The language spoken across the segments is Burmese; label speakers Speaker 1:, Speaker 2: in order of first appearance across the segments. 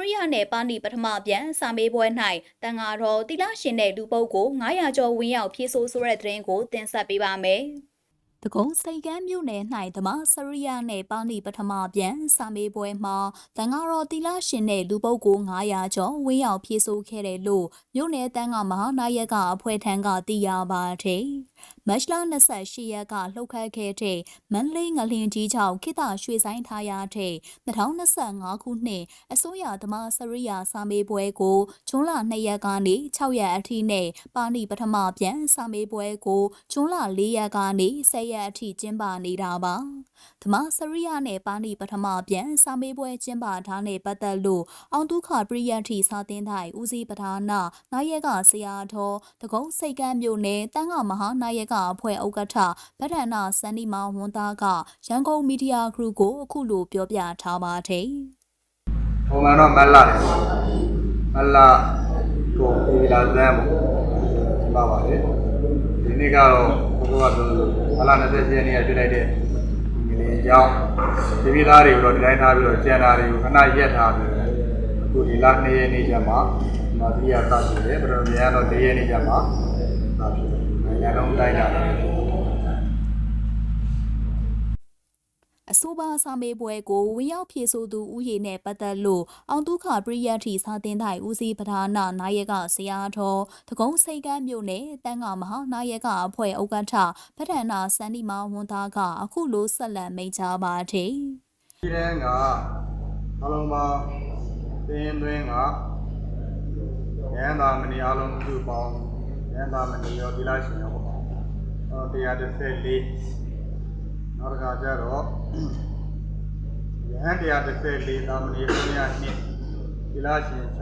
Speaker 1: ရိယနဲ့ပါဏိပထမပြန်စာမေးပွဲ၌တန်ဃာတော်တိလရှင်တဲ့လူပုဂ္ဂိုလ်900ကျော်ဝင်းရောက်ဖြည့်ဆို့ဆိုတဲ့သတင်းကိုတင်ဆက်ပေးပါမယ်။တကုံစိတ်ကမ်းမြို့နယ်၌ဓမ္မစရိယနဲ့ပါဏိပထမပြန်စာမေးပွဲမှာတန်ဃာတော်တိလရှင်တဲ့လူပုဂ္ဂိုလ်900ကျော်ဝင်းရောက်ဖြည့်ဆို့ခဲ့တယ်လို့မြို့နယ်တန်းကမဟာနာယကအဖွဲ့ထံကသိရပါတယ်။ မတ်လ28ရက်ကလှုပ်ခတ်ခဲ့တဲ့မန္တလေးငလင်ကြီးကြောင့်ခိတရွှေဆိုင်ထားရတဲ့2025ခုနှစ်အစိုးရဓမ္မစရိယာစာမေးပွဲကိုဇွန်လ2ရက်ကနေ6ရက်အထိနဲ့ပါဏိပထမပြန်စာမေးပွဲကိုဇွန်လ4ရက်ကနေ10ရက်အထိကျင်းပနေတာပါဓမ္မစရိယာနဲ့ပါဏိပထမပြန်စာမေးပွဲကျင်းပထားတဲ့ပတ်သက်လို့အောင်ဒုက္ခပရိယတ်ထိစာသင်ထိုင်ဦးစီးပဌာနာနာယကဆရာတော်တကုံးစိတ်ကမ်းမြို့နယ်တန်းကမဟာနာယကအဖွဲ့ဥက္ကဋ္ဌဗဒ္ဒနာစန္ဒီမာဝန်သားကရန်ကုန်မီဒီယာဂရုကိုအခုလိုပြောပြထားပါတယ်။
Speaker 2: ပုံမှန်တော့မက်လာတယ်မက်လာကိုပြည်လာသမ်းပေါ့ဒီပါပါတယ်ဒီနေ့ကတော့ဘုရားကပြောလို့မလာ20ရက်နေ့ကပြလိုက်တဲ့ဒီလေအကြောင်းဒီပြည်သားတွေကိုတော့ဒီတိုင်းထားပြီးတော့ကျန်တာတွေကိုခဏရက်ထားပြီးအခုဒီလ2ရက်နေ့ကျမှမသီယာသတ်ရှိတယ်ဘယ်လိုမြန်တော့4ရက်နေ့ကျမှသတ်ရှိတယ် နိုင်ငံလုံးတိုင်းတာတယ်
Speaker 1: အဆိုပါစာမေးပွဲကိုဝင်ရောက်ဖြေဆိုသူဦးရေနဲ့ပတ်သက်လို့အောင်ဒုက္ခပရိယတ်ထီစာတင်ထိုင်ဦးစီးပဓာနာနာယကဆရာတော်တကုံးစိတ်ကမ်းမြို့နယ်တန်းကမဟာနာယကအဖွဲ့ဥက္ကဋ္ဌဗဒ္ဒနာစန္ဒီမာဝန်သားကအခုလိုဆက်လက်မိန့်ကြားပါတယ်
Speaker 2: ဒီတဲ့ကအလုံးပေါင်းသင်းသွင်းကရန်သာမဏီအလုံးစုပေါင်း ရန်သာမဏီရောဒီလားရှင်ရောပေါ့ဟော134နောက်တစ်ခါကျတော့ရဟန်း134သာမဏေဘုရားနှစ်ဒီလားရှင်68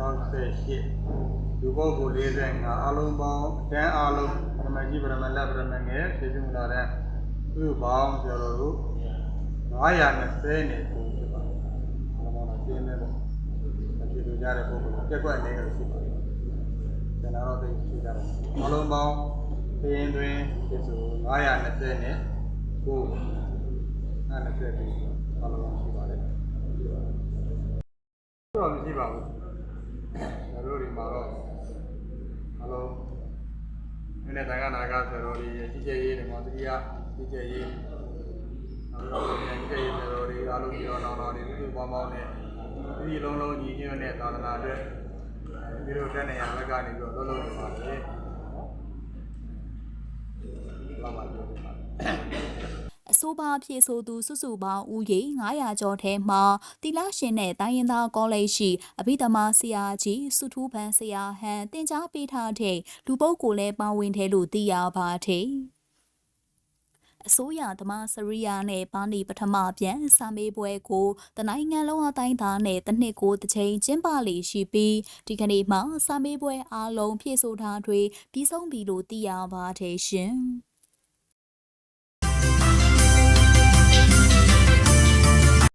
Speaker 2: လူပုဂ္ဂိုလ်45အလုံးပေါင်းတန်းအလုံးပရမကြီးပရမလက်ပရမငယ်သိစုမလာတဲ့သူ့ပေါင်းကျတော့လို့920နဲ့ကိုဖြစ်ပါတယ်။ဘာမှမကျင်းနေတော့အဖြစ်လိုကြတဲ့ပုဂ္ဂိုလ်ပြက်ကွက်နေလို့ရှိပါတယ်။ ကျွန်တော်တို့သိရှိကြတယ်။အလုံးပေါင်းသင်းတွင်ဖြစ်ဆို920နဲ့ကို920ပြီးအလုံးပေါင်းရှိပါတယ်။တော့မရှိပါဘူး။ကျွန်တော်တို့ဒီမှာတော့အလုံးနည်းနည်းတန်ခါနာကဆရာတော်ကြီးကြီးကျယ်ရေးဒီမှာတတိယကြီးကျယ်ရေးနောက်တော့ပြန်ကြီးကျယ်ရေးဆရာတော်ကြီးအားလုံးပြောတော်တော်တွေသူ့ပေါင်းပေါင်းနဲ့ဒီလုံးလုံးညီညွတ်တဲ့သာသနာအတွက်ဒီလို တက်နေရဘက်ကနေပြီးတော့လုံးလုံးနေပါလေ။ဘာမှပြောပြပါမယ်။
Speaker 1: အဆိုပါဖြည့်ဆိုသူစုစုပေါင်းဦးရေ900ကျော်ထဲမှာတီလာရှင်နဲ့တိုင်းရင်းသားကောလိပ်ရှိအဘိဓမ္မာဆရာကြီးစုထူးဖန်ဆရာဟန်တင် जा ပေးထားတဲ့လူပုဂ္ဂိုလ်လည်းပါဝင်တယ်လို့သိရပါတယ်။ အစိုးရဓမ္မစရိယာနဲ့ပါဏိပထမပြန်စာမေးပွဲကိုတနိုင်ငံလုံးအတိုင်းသားနဲ့တစ်နှစ်ကိုတစ်ချိန်ကျင်းပလေရှိပြီးဒီကနေ့မှစာမေးပွဲအားလုံးဖြည့်ဆို့ထားတွေပြီးဆုံးပြီလို့သိရပါတယ်ရှင်။